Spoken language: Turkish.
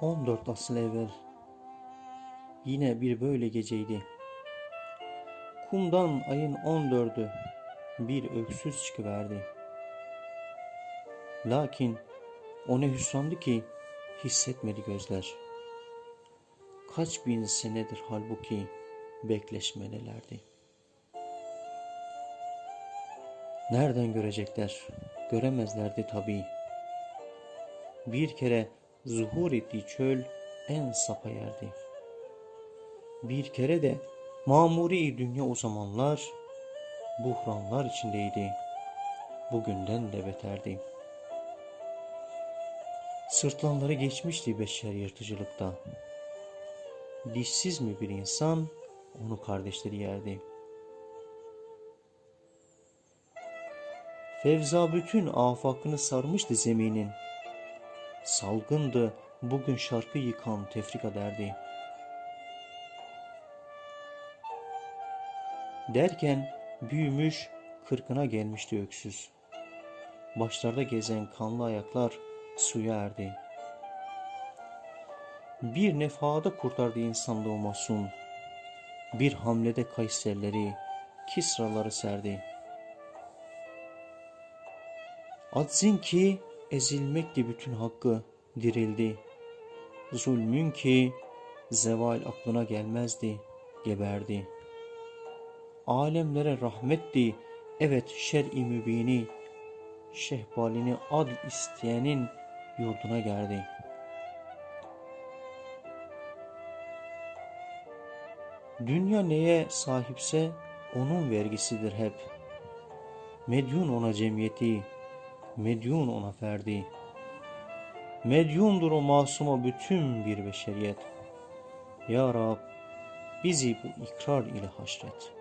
14 asıl evvel yine bir böyle geceydi. Kumdan ayın 14'ü bir öksüz çıkıverdi. Lakin o ne hüsrandı ki hissetmedi gözler. Kaç bin senedir halbuki bekleşmelilerdi. Nereden görecekler? Göremezlerdi tabii. Bir kere zuhur ettiği çöl en sapa yerdi. Bir kere de mamuri dünya o zamanlar buhranlar içindeydi. Bugünden de beterdi. Sırtlanları geçmişti beşer yırtıcılıkta. Dişsiz mi bir insan onu kardeşleri yerdi. Fevza bütün afakını sarmıştı zeminin. Salgındı bugün şarkı yıkan tefrika derdi. Derken büyümüş kırkına gelmişti öksüz. Başlarda gezen kanlı ayaklar suya erdi. Bir nefada kurtardı insanlığı masum. Bir hamlede Kayserleri, Kisraları serdi. Aczin ki ezilmekti bütün hakkı dirildi. Zulmün ki zeval aklına gelmezdi, geberdi. Alemlere rahmetti, evet şer-i mübini, şehbalini ad isteyenin yurduna geldi. Dünya neye sahipse onun vergisidir hep. Medyun ona cemiyeti, medyun ona ferdi. Medyundur o masuma bütün bir beşeriyet. Ya Rab bizi bu ikrar ile haşret.